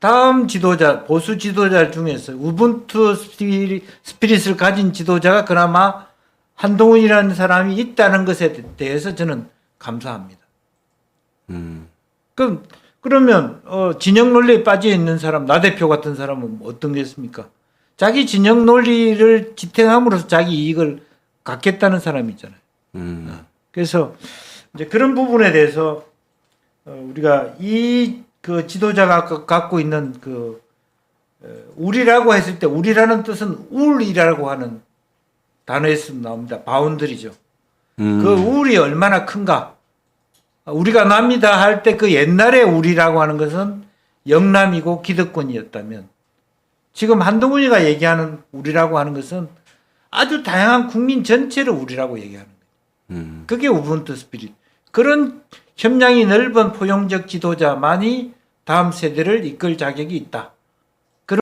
다음 지도자, 보수 지도자 중에서 우분투 스피릿, 스피릿 을 가진 지도자가 그나마 한동훈이라는 사람이 있다는 것에 대해서 저는 감사합니다. 음. 그럼 그러면 어, 진영 논리에 빠져 있는 사람, 나 대표 같은 사람은 어떤 게있습니까 자기 진영 논리를 지탱함으로써 자기 이익을 갖겠다는 사람이 있잖아요. 음. 그래서 이제 그런 부분에 대해서 어, 우리가 이 그 지도자가 가- 갖고 있는 그 어, 우리라고 했을 때 우리라는 뜻은 울이라고 하는 단어에서 나옵니다. 바운드리죠. 음. 그 우울이 얼마나 큰가? 우리가 납니다 할 때 그 옛날에 우리라고 하는 것은 영남이고 기득권이었다면 지금 한동훈이가 얘기하는 우리라고 하는 것은 아주 다양한 국민 전체를 우리라고 얘기하는 거예요. 음. 그게 우분투 스피릿. 그런 협량이 넓은 포용적 지도자만이 다음 세대를 이끌 자격이 있다.